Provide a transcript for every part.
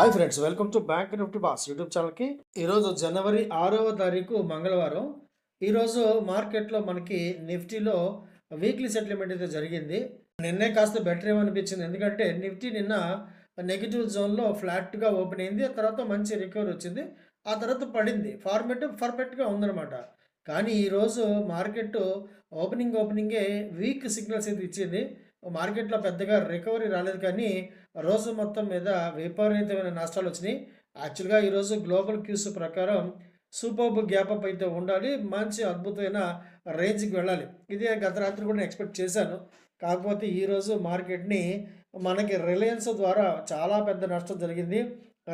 Hi friends welcome to bank Nifty boss YouTube ఛానల్కి ఈరోజు జనవరి ఆరవ తారీఖు మంగళవారం. ఈరోజు మార్కెట్లో మనకి నిఫ్టీలో వీక్లీ సెటిల్మెంట్ అయితే జరిగింది. నిన్నే కాస్త బెటర్ ఏమనిపించింది? ఎందుకంటే నిఫ్టీ నిన్న నెగిటివ్ జోన్లో ఫ్లాట్గా ఓపెన్ అయింది. ఆ తర్వాత మంచి రికవరీ వచ్చింది. ఆ తర్వాత పడింది. ఫార్మెట్ పర్ఫెక్ట్గా ఉందన్నమాట. కానీ ఈరోజు మార్కెట్ ఓపెనింగ్ ఓపెనింగే వీక్ సిగ్నల్స్ అయితే ఇచ్చింది. మార్కెట్లో పెద్దగా రికవరీ రాలేదు కానీ రోజు మొత్తం మీద విపరీతమైన నష్టాలు వచ్చినాయి. యాక్చువల్గా ఈరోజు గ్లోబల్ క్యూస్ ప్రకారం సూపర్ గ్యాప్ అప్ అయితే ఉండాలి మంచి అద్భుతమైన రేంజ్కి వెళ్ళాలి. ఇది గత రాత్రి కూడా నేను ఎక్స్పెక్ట్ చేశాను. కాకపోతే ఈరోజు మార్కెట్ని మనకి రిలయన్స్ ద్వారా చాలా పెద్ద నష్టం జరిగింది.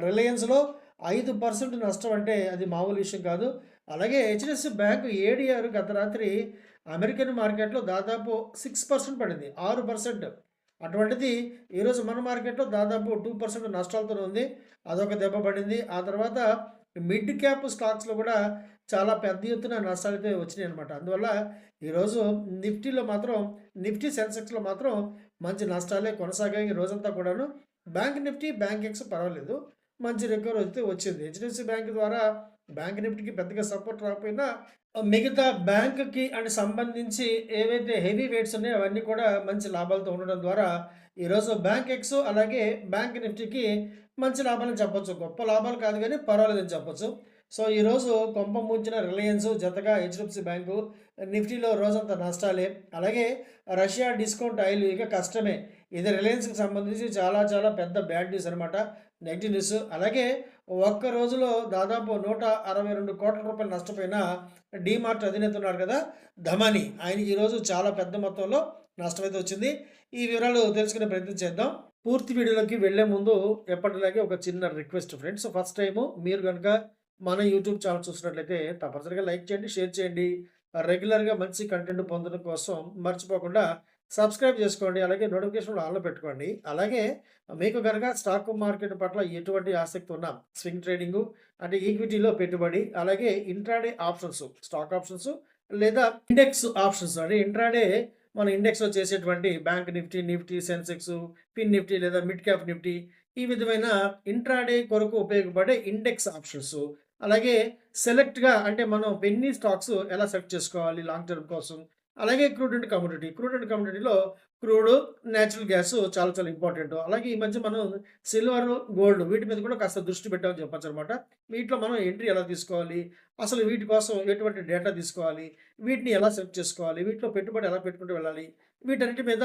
రిలయన్స్లో ఐదు పర్సెంట్ నష్టం అంటే అది మామూలు విషయం కాదు. అలాగే హెచ్డిఎఫ్సి బ్యాంకు ఏడిఆర్ గత రాత్రి అమెరికన్ మార్కెట్లో దాదాపు సిక్స్ పర్సెంట్ పడింది ఆరు పర్సెంట్. అటువంటిది ఈరోజు మన మార్కెట్లో దాదాపు టూ పర్సెంట్ నష్టాలతో ఉంది. అదొక దెబ్బ పడింది. ఆ తర్వాత మిడ్ క్యాప్ స్టాక్స్లో కూడా చాలా పెద్ద ఎత్తున నష్టాలు అయితే వచ్చినాయి అనమాట అందువల్ల ఈరోజు నిఫ్టీలో మాత్రం నిఫ్టీ సెన్సెక్స్లో మాత్రం మంచి నష్టాలే కొనసాగాయి రోజంతా కూడాను. బ్యాంక్ నిఫ్టీ బ్యాంక్ ఎక్స్ పర్వాలేదు. మంచి రికవరీ అయితే వచ్చింది. హెచ్డిఎఫ్సి బ్యాంక్ ద్వారా బ్యాంక్ నిఫ్టీకి పెద్దగా సపోర్ట్ రాకపోయినా మిగతా బ్యాంకుకి అండ్ సంబంధించి ఏవైతే హెవీ వెయిట్స్ ఉన్నాయో అవన్నీ కూడా మంచి లాభాలతో ఉండడం ద్వారా ఈరోజు బ్యాంక్ ఎక్స్ అలాగే బ్యాంక్ నిఫ్టీకి మంచి లాభాలని చెప్పొచ్చు. గొప్ప లాభాలు కాదు కానీ పర్వాలేదని చెప్పొచ్చు. సో ఈరోజు కొంప ముంచిన రిలయన్స్ జతగా హెచ్డిఎఫ్సి బ్యాంకు నిఫ్టీలో రోజంతా నష్టాలే. అలాగే రష్యా డిస్కౌంట్ ఆయిల్ ఇక కష్టమే. ఇది రిలయన్స్కి సంబంధించి చాలా చాలా పెద్ద బ్యాడ్ న్యూస్ అనమాట నెగిటివ్ న్యూస్. అలాగే ఒక్క రోజులో దాదాపు నూట అరవై రెండు కోట్ల రూపాయలు నష్టపోయిన డీమార్ట్ అధినేత ఉన్నారు కదా ధమాని. ఆయన ఈరోజు చాలా పెద్ద మొత్తంలో నష్టమైతే వచ్చింది. ఈ వివరాలు తెలుసుకునే ప్రయత్నం చేద్దాం. పూర్తి వీడియోలోకి వెళ్ళే ముందు ఎప్పటిలాగే ఒక చిన్న రిక్వెస్ట్ ఫ్రెండ్స్. ఫస్ట్ టైము మీరు కనుక మన యూట్యూబ్ ఛానల్ చూసినట్లయితే తప్పనిసరిగా లైక్ చేయండి షేర్ చేయండి. రెగ్యులర్గా మంచి కంటెంట్ పొందడం కోసం మర్చిపోకుండా సబ్స్క్రైబ్ చేసుకోండి అలాగే నోటిఫికేషన్ ఆన్లో పెట్టుకోండి. అలాగే మీకు కనుక స్టాక్ మార్కెట్ పట్ల ఎటువంటి ఆసక్తి ఉన్నా స్వింగ్ ట్రేడింగ్ అంటే ఈక్విటీలో పెట్టుబడి అలాగే ఇంట్రాడే ఆప్షన్స్ స్టాక్ ఆప్షన్స్ లేదా ఇండెక్స్ ఆప్షన్స్ అంటే ఇంట్రాడే మన ఇండెక్స్లో చేసేటువంటి bank Nifty Nifty Sensex fin Nifty లేదా మిడ్ క్యాప్ నిఫ్టీ ఈ విధమైన ఇంట్రాడే కొరకు ఉపయోగపడే ఇండెక్స్ ఆప్షన్స్. అలాగే సెలెక్ట్గా అంటే మనం ఎన్ని స్టాక్స్ ఎలా సెలెక్ట్ చేసుకోవాలి లాంగ్ టర్మ్ కోసం అలాగే crude and community crude and కమ్యూనిటీలో క్రూడ్ న్యాచురల్ గ్యాస్ చాలా చాలా ఇంపార్టెంట్. అలాగే ఈ మధ్య మనం సిల్వర్ గోల్డ్ వీటి మీద కూడా కాస్త దృష్టి పెట్టామని చెప్పచ్చు అనమాట వీటిలో మనం ఎంట్రీ ఎలా తీసుకోవాలి? అసలు వీటి కోసం ఎటువంటి డేటా తీసుకోవాలి? వీటిని ఎలా సెలెక్ట్ చేసుకోవాలి? వీటిలో పెట్టుబడి ఎలా పెట్టుకుంటూ వెళ్ళాలి? వీటన్నిటి మీద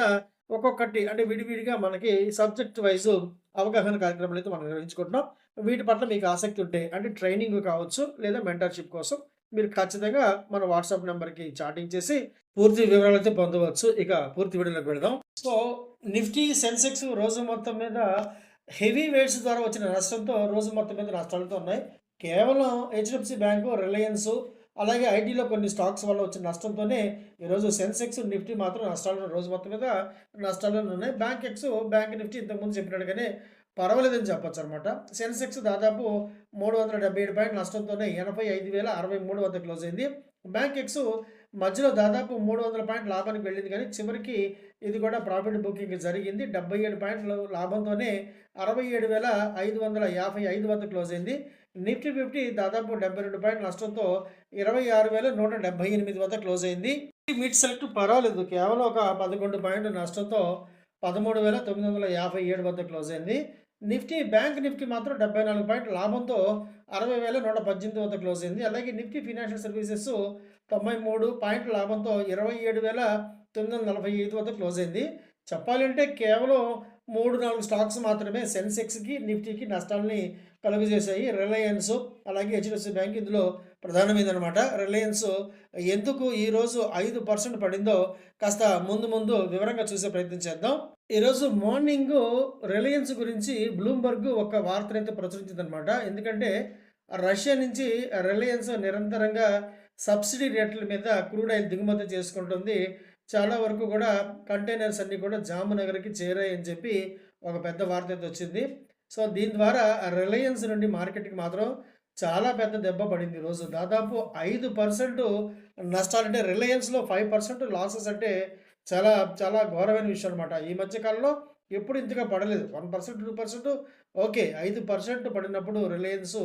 ఒక్కొక్కటి అంటే విడివిడిగా మనకి సబ్జెక్ట్ వైజ్ అవగాహన కార్యక్రమాలు అయితే మనం నిర్వహించుకుంటున్నాం. వీటి పట్ల మీకు ఆసక్తి ఉంటే అంటే ట్రైనింగ్ కావచ్చు లేదా మెంటర్షిప్ కోసం మీరు ఖచ్చితంగా మన వాట్సాప్ నెంబర్కి చాటింగ్ చేసి పూర్తి వివరాలు అయితే పొందవచ్చు. ఇక పూర్తి వీడియోలోకి వెళదాం. సో నిఫ్టీ సెన్సెక్స్ రోజు మొత్తం మీద హెవీ వెయిట్స్ ద్వారా వచ్చిన నష్టంతో రోజు మొత్తం మీద నష్టాలతో ఉన్నాయి. కేవలం హెచ్డిఎఫ్సి బ్యాంకు రిలయన్స్ అలాగే ఐటీలో కొన్ని స్టాక్స్ వల్ల వచ్చిన నష్టంతోనే ఈరోజు సెన్సెక్స్ నిఫ్టీ మాత్రం నష్టాలు రోజు మొత్తం మీద నష్టాలు ఉన్నాయి. బ్యాంక్ ఎక్స్ బ్యాంక్ నిఫ్టీ ఇంతకుముందు చెప్పినట్టుగానే పర్వాలేదని చెప్పొచ్చు అనమాట సెన్సెక్స్ దాదాపు మూడు వందల డెబ్బై ఏడు పాయింట్ నష్టంతోనే ఎనభై ఐదు వేల అరవై మూడు వద్ద క్లోజ్ అయింది. బ్యాంక్ ఎక్స్ మధ్యలో దాదాపు మూడు వందల పాయింట్ లాభానికి వెళ్ళింది కానీ చివరికి ఇది కూడా ప్రాఫిట్ బుకింగ్ జరిగింది. డెబ్బై ఏడు పాయింట్ల లాభంతోనే అరవై ఏడు వేల ఐదు వందల యాభై ఐదు వద్ద క్లోజ్ అయింది. నిఫ్టీ ఫిఫ్టీ దాదాపు డెబ్బై రెండు పాయింట్ నష్టంతో ఇరవై ఆరు వేల నూట డెబ్బై ఎనిమిది వద్ద క్లోజ్ అయింది. మిడ్ సెలెక్ట్ పర్వాలేదు. కేవలం ఒక పదకొండు పాయింట్ నష్టంతో పదమూడు వేల తొమ్మిది వందల యాభై ఏడు వద్ద క్లోజ్ అయింది. నిఫ్టీ బ్యాంక్ నిఫ్టీ మాత్రం డెబ్బై నాలుగు పాయింట్ లాభంతో అరవై వేల నూట పద్దెనిమిది వద్ద క్లోజ్ అయింది. అలాగే నిఫ్టీ ఫినాన్షియల్ సర్వీసెస్ తొంభై మూడు పాయింట్ల లాభంతో ఇరవై ఏడు వేల తొమ్మిది వందల నలభై ఐదు వద్ద క్లోజ్ అయింది. చెప్పాలంటే కేవలం మూడు నాలుగు స్టాక్స్ మాత్రమే సెన్సెక్స్కి నిఫ్టీకి నష్టాలని కలుగజేశాయి. రిలయన్స్ అలాగే హెచ్డిఎఫ్సి బ్యాంక్ ఇందులో ప్రధానమైందనమాట రిలయన్స్ ఎందుకు ఈరోజు ఐదు పర్సెంట్ పడిందో కాస్త ముందు ముందు వివరంగా చూసే ప్రయత్నం చేద్దాం. ఈరోజు మార్నింగ్ రిలయన్స్ గురించి బ్లూంబర్గ్ ఒక వార్తనైతే ప్రచురించిందనమాట ఎందుకంటే రష్యా నుంచి రిలయన్స్ నిరంతరంగా సబ్సిడీ రేట్ల మీద క్రూడ్ ఆయిల్ దిగుమతి చేసుకుంటుంది. చాలా వరకు కూడా కంటైనర్స్ అన్నీ కూడా జామునగర్కి చేరాయని చెప్పి ఒక పెద్ద వార్త అయితే వచ్చింది. సో దీని ద్వారా రిలయన్స్ నుండి మార్కెట్కి మాత్రం చాలా పెద్ద దెబ్బ పడింది ఈరోజు. దాదాపు ఐదు పర్సెంట్ నష్టాలు అంటే రిలయన్స్లో ఫైవ్ పర్సెంట్ లాసెస్ అంటే చాలా చాలా ఘోరమైన విషయం అనమాట ఈ మధ్యకాలంలో ఎప్పుడు ఇంతగా పడలేదు. One percent two percent okay ఐదు పర్సెంట్ పడినప్పుడు రిలయన్స్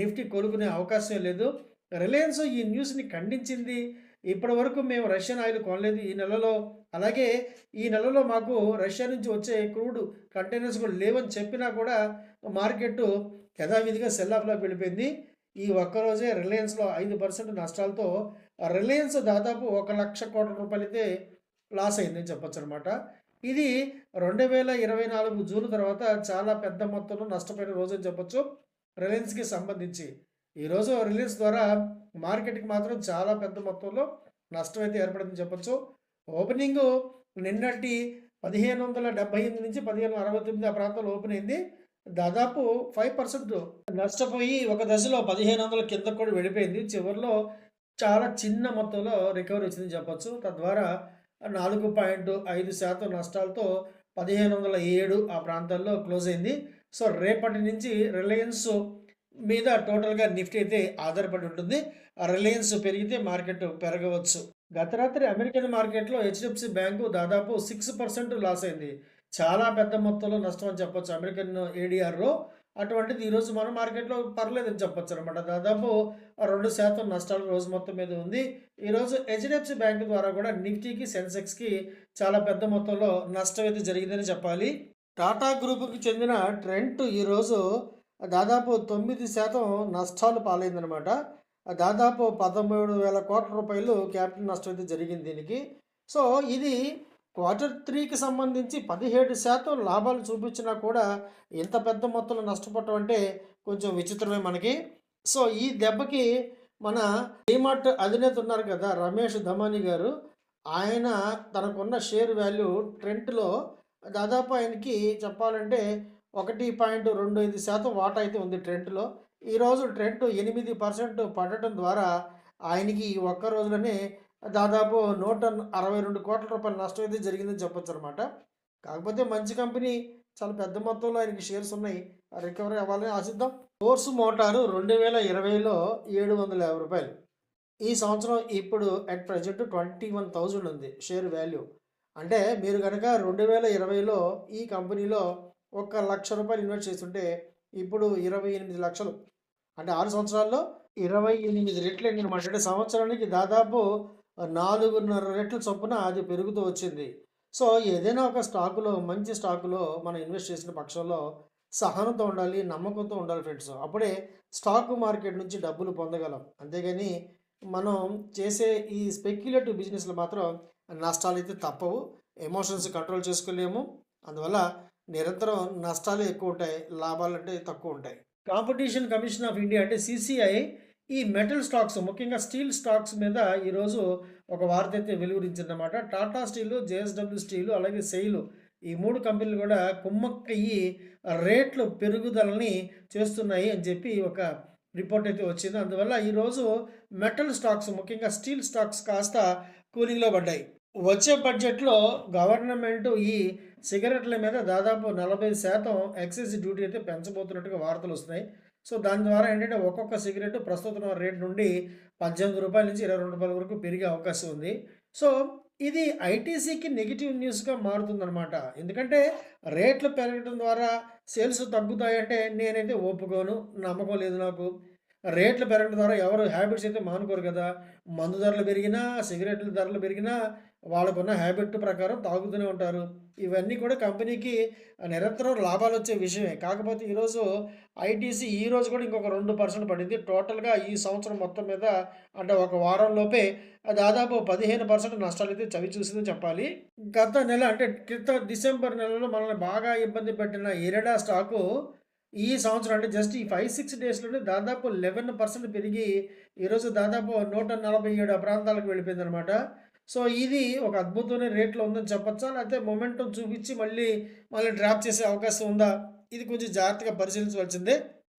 నిఫ్టీ కోలుకునే అవకాశం లేదు. రిలయన్స్ ఈ న్యూస్ని ఖండించింది. ఇప్పటి వరకు మేము రష్యన్ ఆయిల్ కొనలేదు. ఈ నెలలో అలాగే ఈ నెలలో మాకు రష్యా నుంచి వచ్చే క్రూడ్ కంటైనర్స్ కూడా లేవని చెప్పినా కూడా మార్కెట్ యథావిధిగా సెల్ ఆఫ్లోకి వెళ్ళిపోయింది. ఈ ఒక్కరోజే రిలయన్స్లో ఐదు పర్సెంట్ నష్టాలతో రిలయన్స్ దాదాపు ఒక లక్ష కోట్ల రూపాయలు అయితే లాస్ అయిందని చెప్పొచ్చు అనమాట ఇది రెండు వేల ఇరవై నాలుగు జూన్ తర్వాత చాలా పెద్ద మొత్తంలో నష్టపోయిన రోజు అని చెప్పొచ్చు. రిలయన్స్కి సంబంధించి. ఈరోజు రిలయన్స్ ద్వారా మార్కెట్కి మాత్రం చాలా పెద్ద మొత్తంలో నష్టం అయితే ఏర్పడిందని చెప్పొచ్చు. ఓపెనింగ్ నిన్నటి పదిహేను వందల డెబ్బై ఎనిమిది నుంచి పదిహేను అరవై తొమ్మిది ఆ ప్రాంతంలో ఓపెన్ అయింది. దాదాపు ఫైవ్ పర్సెంట్ నష్టపోయి ఒక దశలో పదిహేను వందల కింద కూడా వెళ్ళిపోయింది. చివరిలో చాలా చిన్న మొత్తంలో రికవరీ వచ్చిందని చెప్పొచ్చు. తద్వారా నాలుగు పాయింట్ ఐదు శాతం నష్టాలతో పదిహేను వందల ఏడు ఆ ప్రాంతాల్లో క్లోజ్ అయింది. సో రేపటి నుంచి రిలయన్స్ మీద టోటల్గా నిఫ్టీ అయితే ఆధారపడి ఉంటుంది. ఆ రిలయన్స్ పెరిగితే మార్కెట్ పెరగవచ్చు. గత రాత్రి అమెరికన్ మార్కెట్లో హెచ్డిఎఫ్సి బ్యాంకు దాదాపు సిక్స్ పర్సెంట్ లాస్ అయింది. చాలా పెద్ద మొత్తంలో నష్టం అని చెప్పొచ్చు అమెరికన్ ఏడిఆర్లో. అటువంటిది ఈరోజు మన మార్కెట్లో పర్లేదని చెప్పొచ్చు అనమాట దాదాపు రెండు శాతం నష్టాలు రోజు మొత్తం మీద ఉంది. ఈరోజు హెచ్డిఎఫ్సి బ్యాంక్ ద్వారా కూడా నిఫ్టీకి సెన్సెక్స్కి చాలా పెద్ద మొత్తంలో నష్టం అయితే జరిగిందని చెప్పాలి. టాటా గ్రూప్కి చెందిన ట్రెంట్ ఈరోజు దాదాపు తొమ్మిది శాతం నష్టాలు పాలైందనమాట దాదాపు పదమూడు వేల కోట్ల రూపాయలు క్యాపిటల్ నష్టం అయితే జరిగింది దీనికి. సో ఇది క్వార్టర్ త్రీకి సంబంధించి పదిహేడు శాతం లాభాలు చూపించినా కూడా ఇంత పెద్ద మొత్తంలో నష్టపోవటం అంటే కొంచెం విచిత్రమే మనకి. సో ఈ దెబ్బకి మన డీమార్ట్ అధినేత ఉన్నారు కదా రమేష్ ధమాని గారు. ఆయన తనకున్న షేర్ వాల్యూ ట్రెంట్లో దాదాపు ఆయనకి చెప్పాలంటే ఒకటి పాయింట్ రెండు ఐదు శాతం వాటా అయితే ఉంది ట్రెంట్లో ఈరోజు ట్రెంట్ ఎనిమిది పర్సెంట్ పడటం ద్వారా ఆయనకి ఈ ఒక్క రోజులోనే దాదాపు నూట అరవై రెండు కోట్ల రూపాయల నష్టం అయితే జరిగిందని చెప్పొచ్చు అనమాట కాకపోతే మంచి కంపెనీ చాలా పెద్ద మొత్తంలో ఆయనకి షేర్స్ ఉన్నాయి. రికవరీ అవ్వాలని ఆశిద్దాం. ఫోర్స్ మోటారు రెండు వేల ఇరవైలో ఏడు వందల యాభై రూపాయలు. ఈ సంవత్సరం ఇప్పుడు at present twenty one thousand ఉంది షేర్ వాల్యూ. అంటే మీరు కనుక రెండు వేల ఇరవైలో ఈ కంపెనీలో ఒక లక్ష రూపాయలు ఇన్వెస్ట్ చేస్తుంటే ఇప్పుడు ఇరవై ఎనిమిది లక్షలు. అంటే ఆరు సంవత్సరాల్లో ఇరవై ఎనిమిది రెట్లు అనమాట అంటే సంవత్సరానికి దాదాపు నాలుగున్నర రెట్ల చొప్పున అది పెరుగుతూ వచ్చింది. సో ఏదైనా ఒక స్టాకులో మంచి స్టాకులో మనం ఇన్వెస్ట్ చేసిన పక్షంలో సహనంతో ఉండాలి నమ్మకంతో ఉండాలి ఫ్రెండ్స్. అప్పుడే స్టాక్ మార్కెట్ నుంచి డబ్బులు పొందగలం. అంతేగాని మనం చేసే ఈ స్పెక్యులేటివ్ బిజినెస్లో మాత్రం నష్టాలు అయితే తప్పవు. ఎమోషన్స్ కంట్రోల్ చేసుకోలేము అందువల్ల నిరంతరం నష్టాలు ఎక్కువ ఉంటాయి లాభాలు అంటే తక్కువ ఉంటాయి. కాంపిటీషన్ కమిషన్ ఆఫ్ ఇండియా అంటే సిసిఐ ఈ మెటల్ స్టాక్స్ ముఖ్యంగా స్టీల్ స్టాక్స్ మీద ఈరోజు ఒక వార్త అయితే వెలువరించిందన్నమాట. టాటా స్టీలు జేఎస్డబ్ల్యూ స్టీలు అలాగే సెయిలు ఈ మూడు కంపెనీలు కూడా కుమ్మక్కయ్యి రేట్లు పెరుగుదలని చేస్తున్నాయి అని చెప్పి ఒక రిపోర్ట్ అయితే వచ్చింది. అందువల్ల ఈరోజు మెటల్ స్టాక్స్ ముఖ్యంగా స్టీల్ స్టాక్స్ కాస్త కూలింగ్లో పడ్డాయి. వచ్చే బడ్జెట్లో గవర్నమెంట్ ఈ సిగరెట్ల మీద దాదాపు నలభై శాతం ఎక్సైజ్ డ్యూటీ అయితే పెంచబోతున్నట్టుగా వార్తలు వస్తున్నాయి. సో దాని ద్వారా ఏంటంటే ఒక్కొక్క సిగరెట్ ప్రస్తుతం రేట్ నుండి పద్దెనిమిది రూపాయల నుంచి ఇరవై రెండు రూపాయల వరకు పెరిగే అవకాశం ఉంది. సో ఇది ఐటీసీకి నెగిటివ్ న్యూస్గా మారుతుందన్నమాట. ఎందుకంటే రేట్లు పెరగడం ద్వారా సేల్స్ తగ్గుతాయంటే నేనైతే ఒప్పుకోను నమ్మకం లేదు నాకు. రేట్లు పెరగడం ద్వారా ఎవరు హ్యాబిట్స్ అయితే మానుకోరు కదా. మందు ధరలు పెరిగినా సిగరెట్ల ధరలు పెరిగినా వాళ్ళకున్న హ్యాబిట్ ప్రకారం తాగుతూనే ఉంటారు. ఇవన్నీ కూడా కంపెనీకి నిరంతరం లాభాలు వచ్చే విషయమే. కాకపోతే ఈరోజు ఐటీసీ ఈ రోజు కూడా ఇంకొక రెండు పర్సెంట్ పడింది. టోటల్గా ఈ సంవత్సరం మొత్తం మీద అంటే ఒక వారంలోపే దాదాపు పదిహేను పర్సెంట్ నష్టాలు అయితే చవి చూసిందని చెప్పాలి. గత నెల అంటే క్రితం డిసెంబర్ నెలలో మనల్ని బాగా ఇబ్బంది పెట్టిన ఎరడా స్టాకు ఈ సంవత్సరం అంటే జస్ట్ ఈ ఫైవ్ సిక్స్ డేస్లోనే దాదాపు లెవెన్ పర్సెంట్ పెరిగి ఈరోజు దాదాపు నూట నలభై ఏడు ప్రాంతాలకు వెళ్ళిపోయింది అనమాట సో ఇది ఒక అద్భుతమైన రేట్లో ఉందని చెప్పచ్చా? లేకపోతే మొమెంటం చూపించి మళ్ళీ మళ్ళీ డ్రాప్ చేసే అవకాశం ఉందా? ఇది కొంచెం జాగ్రత్తగా పరిశీలించవలసిందే.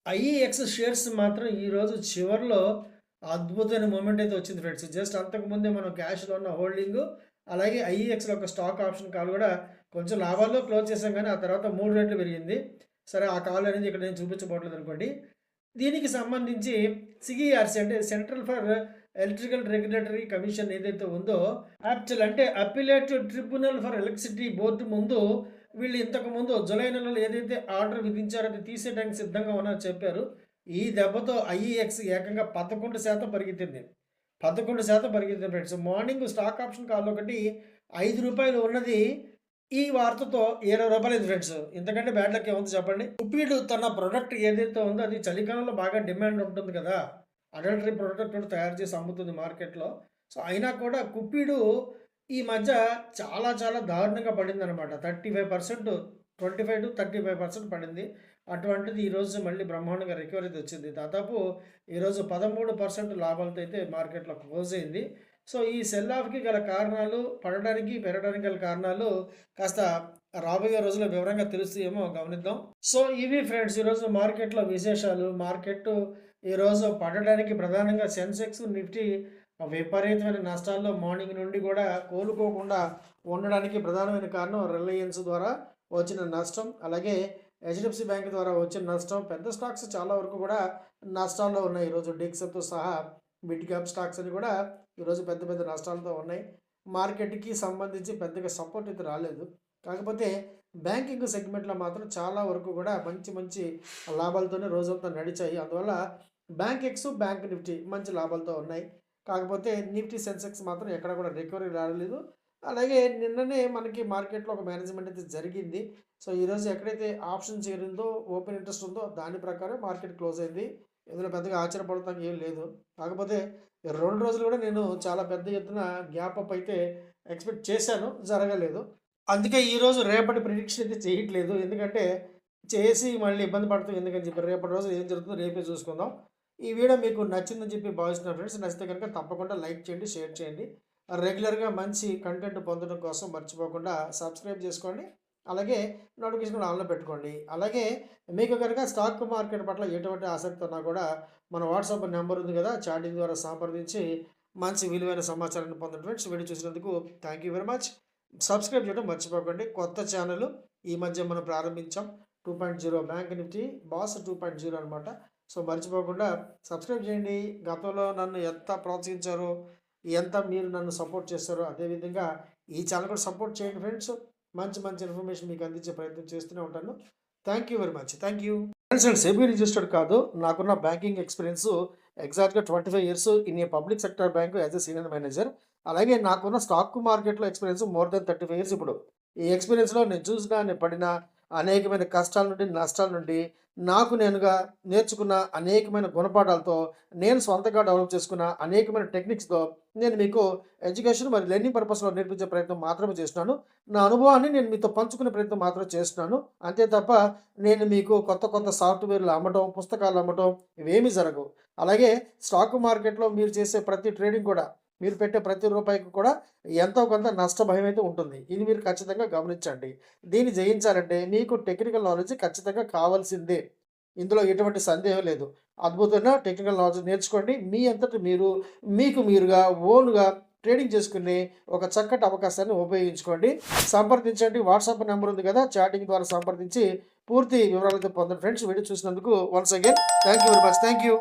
ఐఈఎక్స్ షేర్స్ మాత్రం ఈరోజు చివరిలో అద్భుతమైన మూమెంట్ అయితే వచ్చింది ఫ్రెండ్స్ జస్ట్ అంతకుముందే మనం క్యాష్లో ఉన్న హోల్డింగ్ అలాగే ఐఈఎక్స్లో ఒక స్టాక్ ఆప్షన్ కాల్ కూడా కొంచెం లాభాల్లో క్లోజ్ చేసాం కానీ ఆ తర్వాత మూడు రేట్లు పెరిగింది. సరే ఆ కాల్ అనేది ఇక్కడ నేను చూపించబోట్లేదు అనుకోండి. దీనికి సంబంధించి సిఈఆర్సి అంటే central for electrical regulatory commission ఏదైతే ఉందో యాప్చల్ అంటే appellate tribunal for electricity board ముందు వీళ్ళు ఇంతకుముందు జూలై నెలలో ఏదైతే ఆర్డర్ విధించారో అది తీసేయడానికి సిద్ధంగా ఉన్నారని చెప్పారు. ఈ దెబ్బతో ఐఈఎక్స్ ఏకంగా పదకొండు శాతం పరిగెత్తింది. పదకొండు శాతం పరిగెత్తింది friends. Morning stock option call ఒకటి ఐదు రూపాయలు ఉన్నది. ఈ వార్తతో ఇరవై రూపాయలు ఫ్రెండ్స్. ఇంతకంటే బ్యాడ్ లక్ ఏముంది చెప్పండి? కుప్పీడు తన ప్రొడక్ట్ ఏదైతే ఉందో అది చలికాలంలో బాగా డిమాండ్ ఉంటుంది కదా. అడల్టరీ ప్రొడక్ట్ కూడా తయారు చేసి అమ్ముతుంది మార్కెట్లో సో అయినా కూడా కుప్పీడు ఈ మధ్య చాలా చాలా దారుణంగా పడింది అనమాట thirty five percent twenty five to thirty five percent పడింది. అటువంటిది ఈరోజు మళ్ళీ బ్రహ్మాండంగా రికవరీ వచ్చింది దాదాపు ఈరోజు పదమూడు పర్సెంట్ లాభాలతో అయితే మార్కెట్లో క్లోజ్ అయింది. సో ఈ సెల్ ఆఫ్కి గల కారణాలు పడడానికి పెరగడానికి గల కారణాలు కాస్త రాబోయే రోజుల్లో వివరంగా తెలుస్తాయేమో గమనిద్దాం. సో ఇవి ఫ్రెండ్స్ ఈరోజు మార్కెట్లో విశేషాలు. మార్కెట్ ఈరోజు పడడానికి ప్రధానంగా సెన్సెక్స్ నిఫ్టీ విపరీతమైన నష్టాల్లో మార్నింగ్ నుండి కూడా కోలుకోకుండా ఉండడానికి ప్రధానమైన కారణం రిలయన్స్ ద్వారా వచ్చిన నష్టం. అలాగే హెచ్డిఎఫ్సి బ్యాంక్ ద్వారా వచ్చిన నష్టం. పెద్ద స్టాక్స్ చాలా వరకు కూడా నష్టాల్లో ఉన్నాయి. ఈరోజు డిక్సర్తో సహా మిడ్ క్యాప్ స్టాక్స్ అని కూడా ఈరోజు పెద్ద పెద్ద నష్టాలతో ఉన్నాయి. మార్కెట్కి సంబంధించి పెద్దగా సపోర్ట్ అయితే రాలేదు. కాకపోతే బ్యాంకింగ్ సెగ్మెంట్లో మాత్రం చాలా వరకు కూడా మంచి మంచి లాభాలతోనే రోజంతా నడిచాయి. అందువల్ల బ్యాంక్ ఎక్స్ బ్యాంక్ నిఫ్టీ మంచి లాభాలతో ఉన్నాయి. కాకపోతే నిఫ్టీ సెన్సెక్స్ మాత్రం ఎక్కడ కూడా రికవరీ రాలేదు. అలాగే నిన్ననే మనకి మార్కెట్లో ఒక మేనేజ్మెంట్ అయితే జరిగింది. సో ఈరోజు ఎక్కడైతే ఆప్షన్ చేరిందో ఓపెన్ ఇంట్రెస్ట్ ఉందో దాని ప్రకారం మార్కెట్ క్లోజ్ అయింది. ఇందులో పెద్దగా ఆశ్చర్యపడటానికి ఏం లేదు. కాకపోతే రెండు రోజులు కూడా నేను చాలా పెద్ద ఎత్తున గ్యాప్ అప్ అయితే ఎక్స్పెక్ట్ చేశాను. జరగలేదు. అందుకే ఈరోజు రేపటి ప్రిడిక్షన్ అయితే చేయట్లేదు. ఎందుకంటే చేసి మళ్ళీ ఇబ్బంది పడుతుంది ఎందుకని చెప్పి రేపటి రోజు ఏం జరుగుతుందో రేపే చూసుకుందాం. ఈ వీడియో మీకు నచ్చిందని చెప్పి భావిస్తున్న ఫ్రెండ్స్ నచ్చితే కనుక తప్పకుండా లైక్ చేయండి షేర్ చేయండి. రెగ్యులర్గా మంచి కంటెంట్ పొందడం కోసం మర్చిపోకుండా సబ్స్క్రైబ్ చేసుకోండి. అలాగే నోటిఫికేషన్ ఆన్లో పెట్టుకోండి. అలాగే మీకు కనుక స్టాక్ మార్కెట్ పట్ల ఎటువంటి ఆసక్తి ఉన్నా కూడా మన వాట్సాప్ నెంబర్ ఉంది కదా చాటింగ్ ద్వారా సంప్రదించి మంచి విలువైన సమాచారాన్ని పొందండి ఫ్రెండ్స్ వీడియో చూసినందుకు thank you very much. Subscribe చేయడం మర్చిపోకండి. కొత్త ఛానల్ ఈ మధ్య మనం ప్రారంభించాం. Two point zero bank Nifty boss two point zero అనమాట సో మర్చిపోకుండా సబ్స్క్రైబ్ చేయండి. గతంలో నన్ను ఎంత ప్రోత్సహించారో ఎంత మీరు నన్ను సపోర్ట్ చేస్తారో అదేవిధంగా ఈ ఛానల్ కూడా సపోర్ట్ చేయండి ఫ్రెండ్స్. మంచి మంచి ఇన్ఫర్మేషన్ మీకు అందించే ప్రయత్నం చేస్తూనే ఉంటాను. Thank you very much thank you friends నేను సెబీ రిజిస్టర్డ్ కాదు. నాకున్న బ్యాంకింగ్ ఎక్స్పీరియన్స్ ఎగ్జాక్ట్గా twenty five years in a public sector bank as a senior manager అలాగే నాకున్న స్టాక్ మార్కెట్లో experience more than thirty five years ఇప్పుడు. ఈ ఎక్స్పీరియన్స్లో నేను చూసిన నేను పడిన అనేకమైన కష్టాల నుండి నష్టాల నుండి నాకు నేనుగా నేర్చుకున్న అనేకమైన గుణపాఠాలతో నేను సొంతగా డెవలప్ చేసుకున్న అనేకమైన టెక్నిక్స్తో నేను మీకు ఎడ్యుకేషన్ మరియు లెర్నింగ్ పర్పస్లో నేర్పించే ప్రయత్నం మాత్రమే చేస్తున్నాను. నా అనుభవాన్ని నేను మీతో పంచుకునే ప్రయత్నం మాత్రం చేస్తున్నాను. అంతే తప్ప నేను మీకు కొత్త కొత్త సాఫ్ట్వేర్లు అమ్మటం పుస్తకాలు అమ్మటం ఇవేమీ జరగవు. అలాగే స్టాక్ మార్కెట్లో మీరు చేసే ప్రతి ట్రేడింగ్ కూడా మీరు పెట్టే ప్రతి రూపాయికి కూడా ఎంతో కొంత నష్ట భయం అయితే ఉంటుంది. ఇది మీరు ఖచ్చితంగా గమనించండి. దీన్ని జయించాలంటే మీకు టెక్నికల్ నాలెడ్జ్ ఖచ్చితంగా కావాల్సిందే. ఇందులో ఎటువంటి సందేహం లేదు. అద్భుతమైన టెక్నికల్ నాలెడ్జ్ నేర్చుకోండి. మీ అంతటి మీరు మీకు మీరుగా ఓన్గా ట్రేడింగ్ చేసుకునే ఒక చక్కటి అవకాశాన్ని ఉపయోగించుకోండి. సంప్రదించండి. వాట్సాప్ నెంబర్ ఉంది కదా చాటింగ్ ద్వారా సంప్రదించి పూర్తి వివరాలతో పొందండి. ఫ్రెండ్స్ వీడియో చూసినందుకు once again thank you very much thank you